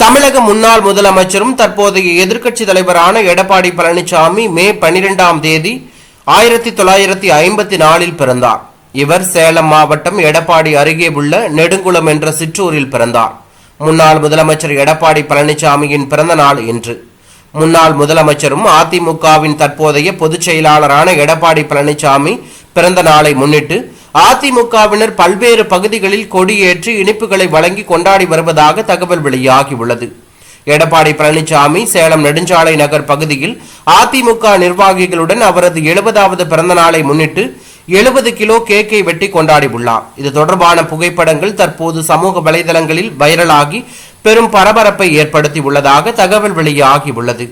தமிழக முன்னாள் முதலமைச்சரும் தற்போதைய எதிர்க்கட்சி தலைவரான எடப்பாடி பழனிசாமி மே பனிரெண்டாம் தேதி ஆயிரத்தி தொள்ளாயிரத்தி ஐம்பத்தி நாலில் பிறந்தார். இவர் சேலம் மாவட்டம் எடப்பாடி அருகே உள்ள நெடுங்குளம் என்ற சிற்றூரில் பிறந்தார். முன்னாள் முதலமைச்சர் எடப்பாடி பழனிசாமியின் பிறந்த நாள் இன்று. முன்னாள் முதலமைச்சரும் அதிமுகவின் தற்போதைய பொதுச் செயலாளரான எடப்பாடி பழனிசாமி பிறந்த நாளை முன்னிட்டு அதிமுகவினர் பல்வேறு பகுதிகளில் கொடியேற்றி இனிப்புகளை வழங்கி கொண்டாடி வருவதாக தகவல் வெளியாகியுள்ளது. எடப்பாடி பழனிசாமி சேலம் நெடுஞ்சாலை நகர் பகுதியில் அதிமுக நிர்வாகிகளுடன் அவரது எழுபதாவது பிறந்த நாளை முன்னிட்டு எழுபது கிலோ கேக்கை வெட்டி கொண்டாடியுள்ளார். இது தொடர்பான புகைப்படங்கள் தற்போது சமூக வலைதளங்களில் வைரலாகி பெரும் பரபரப்பை ஏற்படுத்தி உள்ளதாக தகவல் வெளியாகியுள்ளது.